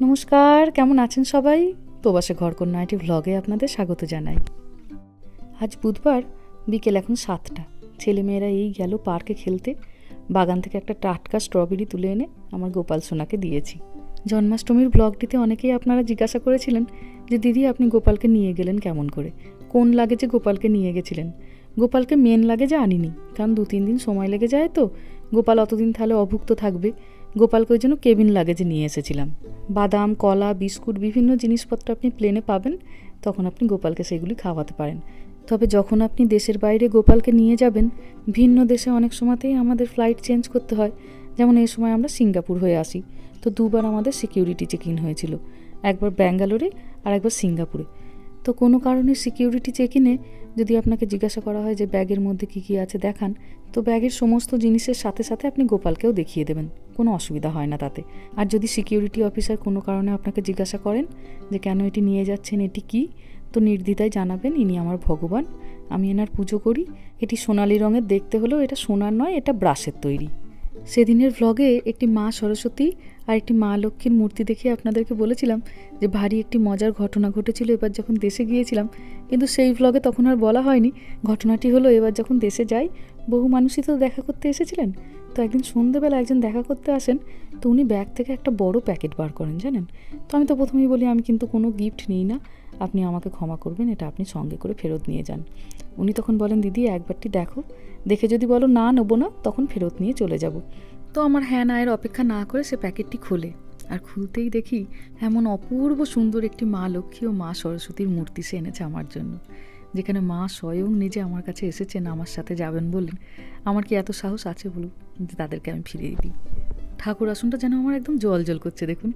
নমস্কার, কেমন আছেন সবাই? প্রবাসে ঘরকন্যা একটি ভ্লগে আপনাদের স্বাগত জানাই। আজ বুধবার বিকেল এখন সাতটা। ছেলেমেয়েরা এই গেল পার্কে খেলতে। বাগান থেকে একটা টাটকা স্ট্রবেরি তুলে এনে আমার গোপাল সোনাকে দিয়েছি। জন্মাষ্টমীর ব্লগটিতে অনেকেই আপনারা জিজ্ঞাসা করেছিলেন যে, দিদি, আপনি গোপালকে নিয়ে গেলেন কেমন করে? কোন লাগেজে গোপালকে নিয়ে গেছিলেন? গোপালকে মেন লাগেজে আনিনি কারণ দু তিন দিন সময় লেগে যায় তো। গোপাল অতদিন তাহলে অভুক্ত থাকবে। গোপালকে ওই জন্য কেবিন লাগেজে নিয়ে এসেছিলাম। বাদাম, কলা, বিস্কুট, বিভিন্ন জিনিসপত্র আপনি প্লেনে পাবেন, তখন আপনি গোপালকে সেগুলি খাওয়াতে পারেন। তবে যখন আপনি দেশের বাইরে গোপালকে নিয়ে যাবেন, ভিন্ন দেশে অনেক সময়তেই আমাদের ফ্লাইট চেঞ্জ করতে হয়। যেমন এই সময় আমরা সিঙ্গাপুর হয়ে আসি। তো দুবার আমাদের সিকিউরিটি চেক ইন হয়েছিল। একবার ব্যাঙ্গালোরে আর একবার সিঙ্গাপুরে। তো কোনো কারণে সিকিউরিটি চেকিনে যদি আপনাকে জিজ্ঞাসা করা হয় যে ব্যাগের মধ্যে কী কী আছে দেখান, তো ব্যাগের সমস্ত জিনিসের সাথে সাথে আপনি গোপালকেও দেখিয়ে দেবেন। কোনো অসুবিধা হয় না তাতে। আর যদি সিকিউরিটি অফিসার কোনো কারণে আপনাকে জিজ্ঞাসা করেন যে কেন এটি নিয়ে যাচ্ছেন, এটি কী, তো নির্দ্বিধায় জানাবেন, ইনি আমার ভগবান, আমি এনার পুজো করি। এটি সোনালি রঙের, দেখতে হলেও এটা সোনার নয়, এটা ব্রাশের তৈরি। সেদিনের ভ্লগে একটি মা সরস্বতী আর একটি মা লক্ষ্মীর মূর্তি দেখে আপনাদেরকে বলেছিলাম যে ভারী একটি মজার ঘটনা ঘটেছিল এবার যখন দেশে গিয়েছিলাম, কিন্তু সেই ভ্লগে তখন আর বলা হয়নি। ঘটনাটি হলো এবার যখন দেশে যাই, বহু মানুষই তো দেখা করতে এসেছিলেন। তো একদিন সন্ধেবেলা একজন দেখা করতে আসেন, তো উনি ব্যাগ থেকে একটা বড় প্যাকেট বার করেন, জানেন? তো আমি তো প্রথমেই বলি, আমি কিন্তু কোনো গিফট নিই না। আপনি আমাকে ক্ষমা করবেন, এটা আপনি সঙ্গে করে ফেরত নিয়ে যান। উনি তখন বলেন, দিদি, একবারটি দেখো। দেখে যদি বলো না নেব না, তখন ফেরত নিয়ে চলে যাব। তো আমার হ্যাঁ না এর অপেক্ষা না করে সে প্যাকেটটি খোলে। আর খুলতেই দেখি এমন অপূর্ব সুন্দর একটি মা লক্ষ্মী ও মা সরস্বতীর মূর্তি সে এনেছে আমার জন্য। যেখানে মা স্বয়ং নিজে আমার কাছে এসেছেন, আমার সাথে যাবেন বললেন আমার কি এত সাহস আছে বলুন? যে তাদেরকে আমি ফিরিয়ে দিই। ঠাকুর আসনটা যেন আমার একদম জল জল করছে, দেখুন।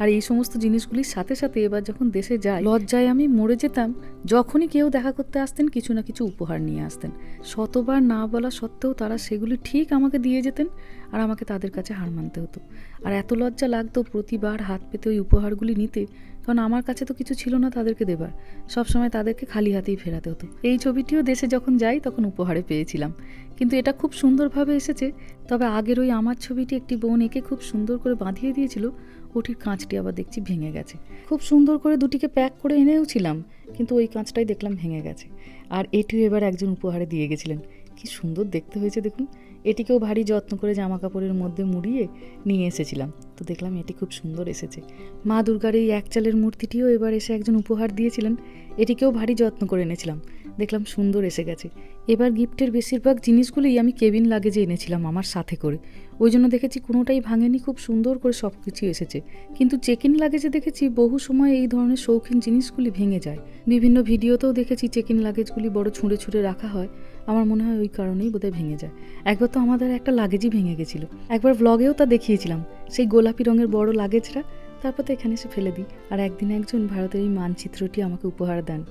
আর এই সমস্ত জিনিসগুলির সাথে সাথে এবার যখন দেশে যাই, লজ্জায় আমি মরে যেতাম, যখনই কেউ দেখা করতে আসতেন, কিছু না কিছু উপহার নিয়ে আসতেন। শতবার না বলা সত্ত্বেও তারা সেগুলি ঠিক আমাকে দিয়ে যেতেন আর আমাকে তাদের কাছে হার মানতে হতো। আর এত লজ্জা লাগতো প্রতিবার হাত পেতে ওই উপহারগুলি নিতে কারণ আমার কাছে তো কিছু ছিল না তাদেরকে দেবার। সবসময় তাদেরকে খালি হাতেই ফেরাতে হতো। এই ছবিটিও দেশে যখন যাই, তখন উপহারে পেয়েছিলাম। কিন্তু এটা খুব সুন্দরভাবে এসেছে, তবে আগের ওই আমার ছবিটি একটি বোন একে খুব সুন্দর করে বাঁধিয়ে দিয়েছিল, ওটির কাঁচটি আবার দেখছি ভেঙে গেছে। খুব সুন্দর করে দুটিকে প্যাক করে এনেও ছিলাম, কিন্তু ওই কাঁচটাই দেখলাম ভেঙে গেছে। আর এটিও এবার একজন উপহারে দিয়ে গেছিলেন। কি সুন্দর দেখতে হয়েছে দেখুন। এটিকেও ভারী যত্ন করে জামা কাপড়ের মধ্যে মুড়িয়ে নিয়ে এসেছিলাম। তো দেখলাম এটি খুব সুন্দর এসেছে। মা দুর্গার এই এক চালের মূর্তিটিও এবার এসে একজন উপহার দিয়েছিলেন। এটিকেও ভারী যত্ন করে এনেছিলাম। দেখলাম সুন্দর এসে গেছে। এবার গিফটের বেশিরভাগ জিনিসগুলোই আমি কেবিন লাগেজে এনেছিলাম আমার সাথে করে। ওই জন্য দেখেছি কোনোটাই ভাঙেনি, খুব সুন্দর করে সব কিছু এসেছে। কিন্তু চেক ইন লাগেজে দেখেছি বহু সময় এই ধরনের শৌখিন জিনিসগুলি ভেঙে যায়। বিভিন্ন ভিডিওতেও দেখেছি চেক ইন লাগেজগুলি বড় ছুঁড়ে ছুঁড়ে রাখা হয়। আমার মনে হয় ওই কারণেই বোধহয় ভেঙে যায়। একবার তো আমাদের একটা লাগেজই ভেঙে গেছিল। একবার ব্লগেও তা দেখিয়েছিলাম। সেই গোলাপি রঙের বড় লাগেজটা তারপর তো এখানে এসে ফেলে দিই। আর একদিন একজন ভারতের এই মানচিত্রটি আমাকে উপহার দেন।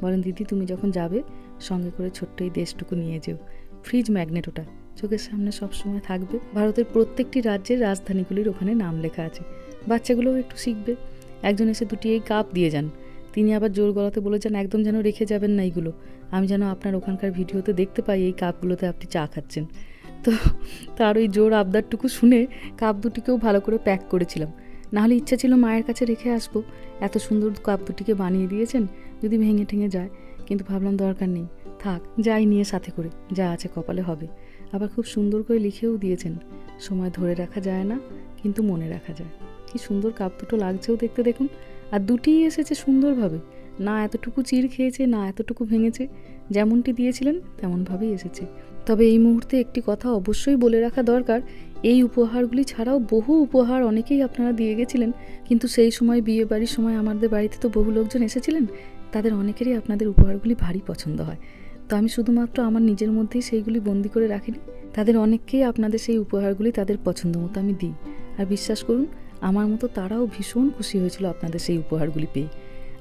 বলেন, দিদি, তুমি যখন যাবে, সঙ্গে করে ছোট্ট এই দেশটুকু নিয়ে যেও। ফ্রিজ ম্যাগনেট ওটা। চোখের সামনে সবসময় থাকবে। ভারতের প্রত্যেকটি রাজ্যের রাজধানীগুলির ওখানে নাম লেখা আছে। বাচ্চাগুলোও একটু শিখবে। একজন এসে দুটি এই কাপ দিয়ে যান। তিনি আবার জোর গলাতে বলে যান, একদম যেন রেখে যাবেন না এইগুলো। আমি যেন আপনার ওখানকার ভিডিওতে দেখতে পাই এই কাপগুলোতে আপনি চা খাচ্ছেন। তো তার ওই জোর আবদারটুকু শুনে কাপ দুটিকেও ভালো করে প্যাক করেছিলাম। নাহলে ইচ্ছা ছিল মায়ের কাছে রেখে আসব। এত সুন্দর কাপ দুটিকে বানিয়ে দিয়েছেন যদি ভেঙে ঠেঙে যায়, কিন্তু ভাবলাম দরকার নেই। থাক, যাই নিয়ে সাথে করে, যা আছে কপালে হবে। আবার খুব সুন্দর করে লিখেও দিয়েছেন, সময় ধরে রাখা যায় না, কিন্তু মনে রাখা যায়। কি সুন্দর কাপ দুটো লাগছেও দেখতে দেখুন। আর দুটিই এসেছে সুন্দরভাবে। না এতটুকু চির খেয়েছে, না এতটুকু ভেঙেছে, যেমনটি দিয়েছিলেন, তেমনভাবেই এসেছে। তবে এই মুহূর্তে একটি কথা অবশ্যই বলে রাখা দরকার, এই উপহারগুলি ছাড়াও বহু উপহার অনেকেই আপনারা দিয়ে গেছিলেন, কিন্তু সেই সময় বিয়ে বাড়ির সময় আমাদের বাড়িতে তো বহু লোকজন এসেছিলেন, তাদের অনেকেরই আপনাদের উপহারগুলি ভারী পছন্দ হয়। তো আমি শুধুমাত্র আমার নিজের মধ্যেই সেইগুলি বন্দি করে রাখিনি, তাদের অনেককেই আপনাদের সেই উপহারগুলি তাদের পছন্দ মতো আমি দিই। আর বিশ্বাস করুন, আমার মতো তারাও ভীষণ খুশি হয়েছিল আপনাদের সেই উপহারগুলি পেয়ে।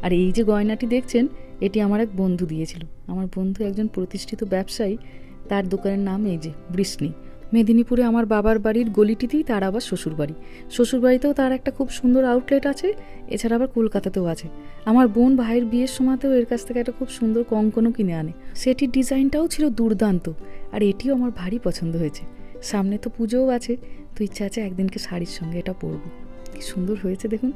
আর এই যে গয়নাটি দেখছেন, এটি আমার এক বন্ধু দিয়েছিল। আমার বন্ধু একজন প্রতিষ্ঠিত ব্যবসায়ী তার দোকানের নাম এই যে, বৃষ্ণি। মেদিনীপুরে আমার বাবার বাড়ির গলিটিতেই তার আবার শ্বশুরবাড়ি। শ্বশুরবাড়িতেও তার একটা খুব সুন্দর আউটলেট আছে, এছাড়া আবার কলকাতাতেও আছে। আমার বোন ভাইয়ের বিয়ের সময়তেও এর কাছ থেকে একটা খুব সুন্দর কঙ্কনও কিনে আনে। সেটির ডিজাইনটাও ছিল দুর্দান্ত, আর এটিও আমার ভারী পছন্দ হয়েছে। সামনে তো পুজোও আছে, তো ইচ্ছা আছে একদিনকে শাড়ির সঙ্গে এটা পরবো। কি সুন্দর হয়েছে দেখুন।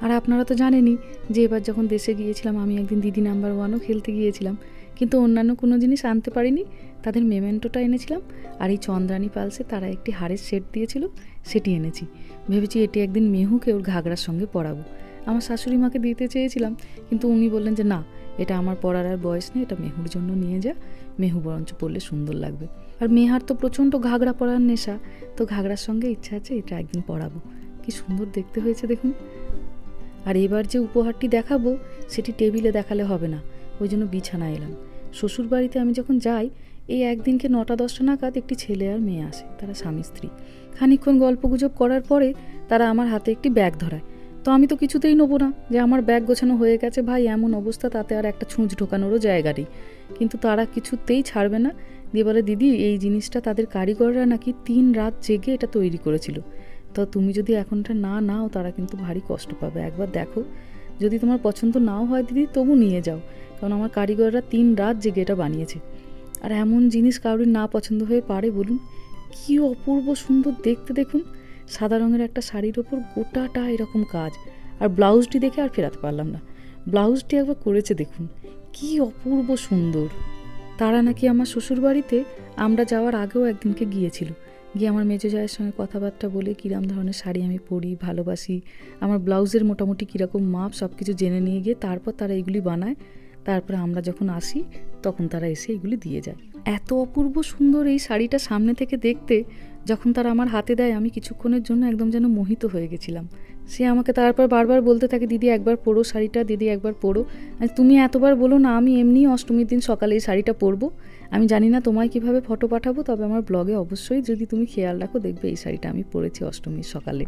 আর আপনারা তো জানেনই যে এবার যখন দেশে গিয়েছিলাম, আমি একদিন দিদি নাম্বার ওয়ানও খেলতে গিয়েছিলাম। কিন্তু অন্যান্য কোনো জিনিস আনতে পারিনি। তাদের মেমেন্টোটা এনেছিলাম আর এই চন্দ্রানী পালসে তারা একটি হাড়ের সেট দিয়েছিল, সেটি এনেছি। ভেবেছি এটি একদিন মেহুকে ওর ঘাগরার সঙ্গে পরাবো। আমার শাশুড়ি মাকে দিতে চেয়েছিলাম, কিন্তু উনি বললেন যে না, এটা আমার পড়ার আর বয়স নেই, এটা মেহুর জন্য নিয়ে যা। মেহু বরঞ্চ পরলে সুন্দর লাগবে। আর মেহার তো প্রচণ্ড ঘাগরা পরার নেশা, তো ঘাগরার সঙ্গে ইচ্ছা আছে এটা একদিন পরাবো। কি সুন্দর দেখতে হয়েছে দেখুন। আর এবার যে উপহারটি দেখাবো, সেটি টেবিলে দেখালে হবে না। ওই জন্য বিছানা এলাম। শ্বশুর বাড়িতে আমি যখন যাই, এই একদিনকে নটা, দশটা নাগাদ একটি ছেলে আর মেয়ে আসে, তারা স্বামী, স্ত্রী। খানিকক্ষণ গল্পগুজব করার পরে তারা আমার হাতে একটি ব্যাগ ধরায়। তো আমি তো কিছুতেই নেব না, যে আমার ব্যাগ গোছানো হয়ে গেছে ভাই, এমন অবস্থা, তাতে আর একটা ছুঁচ ঢোকানোরও জায়গা নেই। কিন্তু তারা কিছুতেই ছাড়বে না। দিয়ে বলে দিদি, এই জিনিসটা তাদের কারিগররা নাকি তিন রাত জেগে এটা তৈরি করেছিল। তো তুমি যদি এখনটা না নাও, তারা কিন্তু ভারী কষ্ট পাবে। একবার দেখো, যদি তোমার পছন্দ নাও হয় দিদি, তবু নিয়ে যাও। কারণ আমার কারিগররা তিন রাত জেগে এটা বানিয়েছে। আর এমন জিনিস কারোর না পছন্দ হয়ে পারে বলুন। কি অপূর্ব সুন্দর দেখতে দেখুন। সাদা রঙের একটা শাড়ির ওপর গোটাটা এরকম কাজ। আর ব্লাউজটি দেখে আর ফেরাতে পারলাম না। ব্লাউজটি একবার করেছে দেখুন। কি অপূর্ব সুন্দর। তারা নাকি আমার শ্বশুর বাড়িতে আমরা যাওয়ার আগেও একদিনকে গিয়েছিল। গিয়ে আমার মেজো জায়ের সঙ্গে কথাবার্তা বলে কীরকম ধরনের শাড়ি আমি পরি, ভালোবাসি, আমার ব্লাউজের মোটামুটি কীরকম মাপ সব কিছু জেনে নিয়ে গিয়ে তারপর তারা এগুলি বানায়। তারপরে আমরা যখন আসি, তখন তারা এসে এগুলি দিয়ে যায়। এত অপূর্ব সুন্দর এই শাড়িটা সামনে থেকে দেখতে, যখন তারা আমার হাতে দেয়, আমি কিছুক্ষণের জন্য একদম যেন মোহিত হয়ে গেছিলাম। সে আমাকে তারপর বারবার বলতে থাকে, দিদি, একবার পরো শাড়িটা, দিদি, একবার পরো। তুমি এতবার বলো না, আমি এমনি অষ্টমীর দিন সকালে এই শাড়িটা পরবো। আমি জানি না তোমায় কীভাবে ফটো পাঠাবো, তবে আমার ব্লগে অবশ্যই যদি তুমি খেয়াল রাখো, দেখবে এই শাড়িটা আমি পরেছি অষ্টমীর সকালে।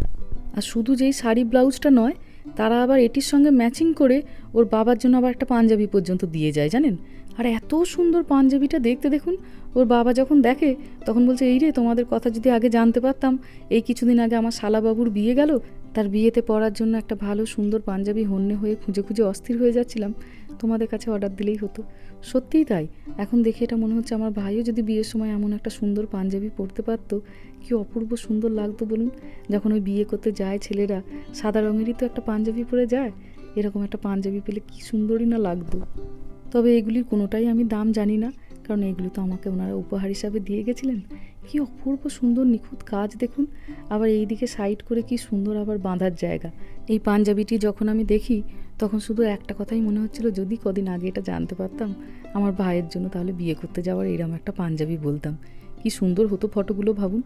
আর শুধু যেই শাড়ি ব্লাউজটা নয় তারা আবার এটির সঙ্গে ম্যাচিং করে ওর বাবার জন্য আবার একটা পাঞ্জাবি পর্যন্ত দিয়ে যায়, জানেন? আর এত সুন্দর পাঞ্জাবিটা দেখতে দেখুন। ওর বাবা যখন দেখে, তখন বলছে, এই রে, তোমাদের কথা যদি আগে জানতে পারতাম, এই কিছুদিন আগে আমার শালাবাবুর বিয়ে গেল, তার বিয়েতে পরার জন্য একটা ভালো সুন্দর পাঞ্জাবি হন্যে হয়ে খুঁজে খুঁজে অস্থির হয়ে যাচ্ছিলাম। তোমাদের কাছে অর্ডার দিলেই হতো। সত্যিই তাই। এখন দেখে এটা মনে হচ্ছে আমার ভাইও যদি বিয়ের সময় এমন একটা সুন্দর পাঞ্জাবি পরতে পারতো, কি অপূর্ব সুন্দর লাগতো বলুন। যখন ওই বিয়ে করতে যায় ছেলেরা, সাদা রঙেরই তো একটা পাঞ্জাবি পরে যায়। এরকম একটা পাঞ্জাবি পেলে কি সুন্দরই না লাগতো। তবে এগুলির কোনোটাই আমি দাম জানি না, কারণ এগুলি তো আমাকে ওনারা উপহার হিসাবে দিয়ে গেছিলেন। কি অপূর্ব সুন্দর নিখুঁত কাজ দেখুন। আবার এই দিকে সাইড করে কি সুন্দর আবার বাঁধার জায়গা। এই পাঞ্জাবিটি যখন আমি দেখি, তখন শুধু একটা কথাই মনে হচ্ছিল, যদি কদিন আগে এটা জানতে পারতাম, আমার ভাইয়ের জন্য তাহলে বিয়ে করতে যাওয়ার এরকম একটা পাঞ্জাবি বলতাম। কি সুন্দর হতো ফটোগুলো ভাবুন।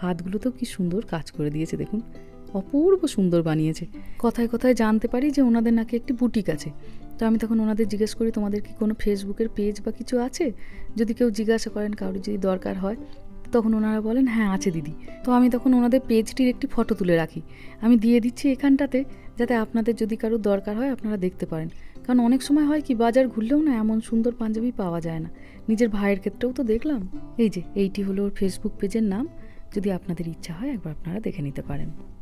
হাতগুলোতেও কি সুন্দর কাজ করে দিয়েছে দেখুন। অপূর্ব সুন্দর বানিয়েছে। কথায় কথায় জানতে পারি যে ওনাদের নাকি একটি বুটিক আছে। তো আমি তখন ওনাদের জিজ্ঞেস করি, তোমাদের কি কোনো ফেসবুকের পেজ বা কিছু আছে? যদি কেউ জিজ্ঞাসা করেন কারোর যদি দরকার হয়, তখন ওনারা বলেন হ্যাঁ আছে দিদি। তো আমি তখন ওনাদের পেজটির একটি ফটো তুলে রাখি। আমি দিয়ে দিচ্ছি এখানটাতে, যাতে আপনাদের যদি কারোর দরকার হয়, আপনারা দেখতে পারেন। কারণ অনেক সময় হয় কি, বাজার ঘুরলেও না এমন সুন্দর পাঞ্জাবি পাওয়া যায় না। নিজের ভাইয়ের ক্ষেত্রেও তো দেখলাম। এই যে, এইটি হলো ওর ফেসবুক পেজের নাম। যদি আপনাদের ইচ্ছা হয়, একবার আপনারা দেখে নিতে পারেন।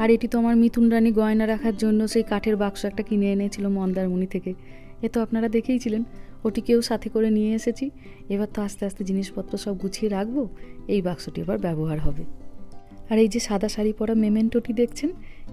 আর এটি তো আমার মিথুন রানী গয়না রাখার জন্য সেই কাঠের বাক্স একটা কিনে এনেছিল মন্দারমণি থেকে। এ তো আপনারা দেখেইছিলেন ওটিকেও সাথে করে নিয়ে এসেছি। এবার তো আস্তে আস্তে জিনিসপত্র সব গুছিয়ে রাখব, এই বাক্সটি এবার ব্যবহার হবে। আর এই যে সাদা শাড়ি পরা মেমেন্টোটি দেখছেন,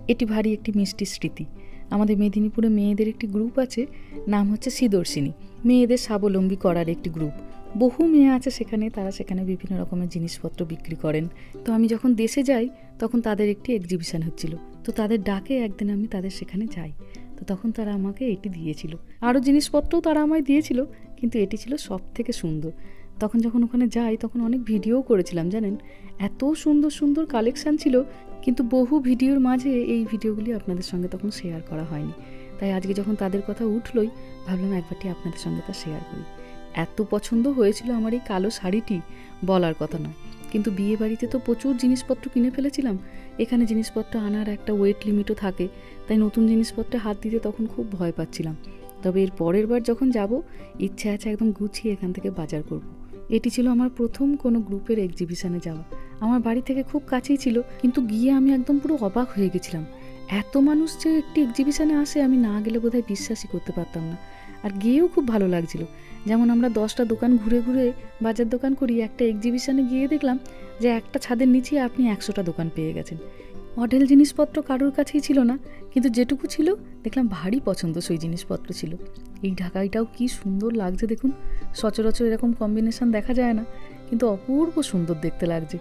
এটি ভারী একটি মিষ্টি স্মৃতি। আমাদের মেদিনীপুরে মেয়েদের একটি গ্রুপ আছে, নাম হচ্ছে সিদর্শিনী। মেয়েদের স্বাবলম্বী করার একটি গ্রুপ। বহু মেয়ে আছে সেখানে, তারা সেখানে বিভিন্ন রকমের জিনিসপত্র বিক্রি করেন। তো আমি যখন দেশে যাই তখন তাদের একটি এক্সিবিশন হচ্ছিল। তো তাদের ডাকে একদিন আমি তাদের সেখানে যাই। তো তখন তারা আমাকে এটি দিয়েছিল। আরও জিনিসপত্রও তারা আমায় দিয়েছিল, কিন্তু এটি ছিল সব থেকে সুন্দর। তখন যখন ওখানে যাই, তখন অনেক ভিডিও করেছিলাম, জানেন? এত সুন্দর সুন্দর কালেকশান ছিল, কিন্তু বহু ভিডিওর মাঝে এই ভিডিওগুলি আপনাদের সঙ্গে তখন শেয়ার করা হয়নি। তাই আজকে যখন তাদের কথা উঠলই, ভাবলাম একবারটি আপনাদের সঙ্গে তা শেয়ার করি। এত পছন্দ হয়েছিল আমার এই কালো শাড়িটি, বলার কথা নয়। কিন্তু বিয়ে বাড়িতে তো প্রচুর জিনিসপত্র কিনে ফেলেছিলাম। এখানে জিনিসপত্র আনার একটা ওয়েট লিমিটও থাকে, তাই নতুন জিনিসপত্রে হাত দিতে তখন খুব ভয় পাচ্ছিলাম। তবে এর পরের বার যখন যাব, ইচ্ছে আছে একদম গুছিয়ে এখান থেকে বাজার করব। এটি ছিল আমার প্রথম কোনো গ্রুপের এক্সিবিশনে যাওয়া। আমার বাড়ি থেকে খুব কাছেই ছিল, কিন্তু গিয়ে আমি একদম পুরো অবাক হয়ে গেছিলাম। এত মানুষ যে একটি এক্সিবিশনে আসে, আমি না গেলে বোধহয় বিশ্বাসই করতে পারতাম না। আর গিয়েও খুব ভালো লাগছিল। যেমন আমরা দশটা দোকান ঘুরে ঘুরে বাজার দোকান করি, একটা এক্সিবিশনে গিয়ে দেখলাম যে একটা ছাদের নিচে আপনি একশোটা দোকান পেয়ে গেছেন। মডেল জিনিসপত্র কারোর কাছেই ছিল না, কিন্তু যেটুকু ছিল, দেখলাম ভারী পছন্দ সেই জিনিসপত্র ছিল। এই ঢাকাইটাও কি সুন্দর লাগছে দেখুন, সচরাচর এরকম কম্বিনেশন দেখা যায় না, কিন্তু অপূর্ব সুন্দর দেখতে লাগছে।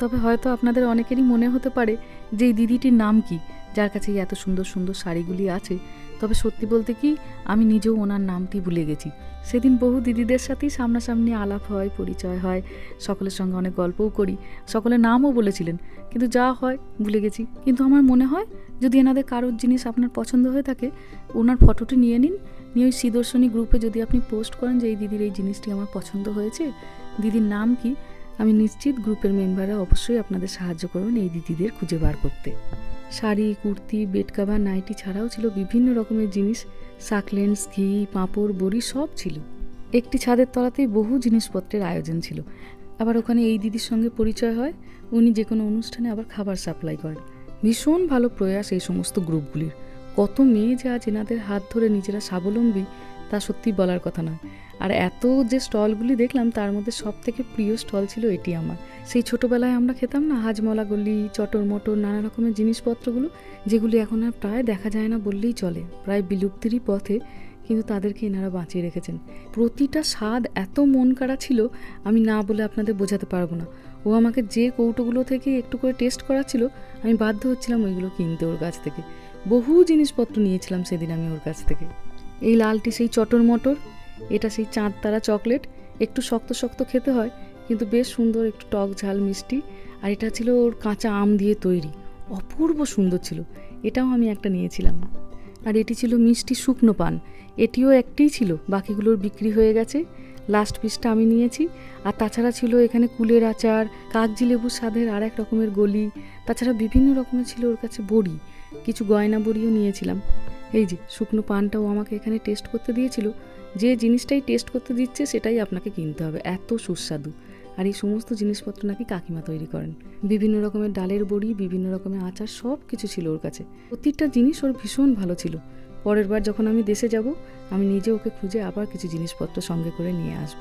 তবে হয়তো আপনাদের অনেকেরই মনে হতে পারে যে এই দিদিটির নাম কি, যার কাছে এত সুন্দর সুন্দর শাড়িগুলি আছে, তবে সত্যি বলতে কি, আমি নিজেও ওনার নামটি ভুলে গেছি। সেদিন বহু দিদিদের সাথেই সামনাসামনি আলাপ হয়, পরিচয় হয়। সকলের সঙ্গে অনেক গল্পও করি। সকলের নামও বলেছিলেন, কিন্তু যা হয় ভুলে গেছি। কিন্তু আমার মনে হয়, যদি এনাদের কারোর জিনিস আপনার পছন্দ হয়ে থাকে, ওনার ফটোটি নিয়ে নিন। নিয়ে ওই সিদর্শনী গ্রুপে যদি আপনি পোস্ট করেন যে, এই দিদির এই জিনিসটি আমার পছন্দ হয়েছে, দিদির নাম কি? আমি নিশ্চিত গ্রুপের মেম্বাররা অবশ্যই আপনাদের সাহায্য করবেন এই দিদিদের খুঁজে বার করতে। Sari, kurti, bed cover, nighty ছাড়াও ছিল বিভিন্ন রকমের জিনিস। সাকলেন্স, ঘি, পাঁপড়, বড়ি সব ছিল। একটি ছাদের তলাতেই বহু জিনিসপত্রের আয়োজন ছিল। আবার ওখানে এই দিদির সঙ্গে পরিচয় হয়। উনি যে কোনো অনুষ্ঠানে আবার খাবার সাপ্লাই করেন। ভীষণ ভালো প্রয়াস এই সমস্ত গ্রুপগুলির। কত মেয়ে যে আজ এনাদের হাত ধরে নিজেরা স্বাবলম্বী, তা সত্যি বলার কথা নয়। আর এত যে স্টলগুলি দেখলাম, তার মধ্যে সব থেকে প্রিয় স্টল ছিল এটি আমার। সেই ছোটোবেলায় আমরা খেতাম না হাজমলা গলি চটর মটর নানা রকমের জিনিসপত্রগুলো, যেগুলি এখন আর প্রায় দেখা যায় না বললেই চলে। প্রায় বিলুপ্তিরই পথে, কিন্তু তাদেরকে এনারা বাঁচিয়ে রেখেছেন। প্রতিটা স্বাদ এত মন কাড়া ছিল, আমি না বলে আপনাদের বোঝাতে পারব না। ও আমাকে যে কৌটোগুলো থেকে একটু করে টেস্ট করাচ্ছিল, আমি বাধ্য হচ্ছিলাম ওইগুলো কিনতে ওর কাছ থেকে। বহু জিনিসপত্র নিয়েছিলাম সেদিন আমি ওর কাছ থেকে। এই লালটি সেই চটর মটর এটা সেই চাঁদ তারা চকলেট। একটু শক্ত শক্ত খেতে হয়, কিন্তু বেশ সুন্দর একটু টক ঝাল মিষ্টি। আর এটা ছিল ওর কাঁচা আম দিয়ে তৈরি। অপূর্ব সুন্দর ছিল। এটাও আমি একটা নিয়েছিলাম। আর এটি ছিল মিষ্টি শুকনো পান। এটিও একটিই ছিল, বাকিগুলোর বিক্রি হয়ে গেছে। লাস্ট পিসটা আমি নিয়েছি। আর তাছাড়া ছিল এখানে কুলের আচার, কাগজি লেবুর স্বাদের আর এক রকমের গলি। তাছাড়া বিভিন্ন রকমের ছিল ওর কাছে বড়ি। কিছু গয়না বড়িও নিয়েছিলাম। এই যে, শুকনো পানটাও আমাকে এখানে টেস্ট করতে দিয়েছিল। যে জিনিসটাই টেস্ট করতে দিচ্ছে, সেটাই আপনাকে কিনতে হবে। এত সুস্বাদু। আর এই সমস্ত জিনিসপত্র নাকি কাকিমা তৈরি করেন। বিভিন্ন রকমের ডালের বড়ি, বিভিন্ন রকমের আচার সব কিছু ছিল ওর কাছে। প্রতিটা জিনিস ওর ভীষণ ভালো ছিল। পরের বার যখন আমি দেশে যাব, আমি নিজে ওকে খুঁজে আবার কিছু জিনিসপত্র সঙ্গে করে নিয়ে আসব।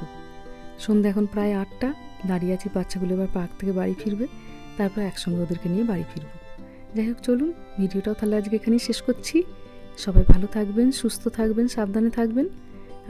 সন্ধ্যা এখন প্রায় আটটা। দাঁড়িয়ে আছি বাচ্চাগুলো এবার পার্ক থেকে বাড়ি ফিরবে। তারপর একসঙ্গে ওদেরকে নিয়ে বাড়ি ফিরবো। যাই হোক, চলুন ভিডিওটাও তাহলে আজকে এখানেই শেষ করছি। সবাই ভালো থাকবেন, সুস্থ থাকবেন, সাবধানে থাকবেন।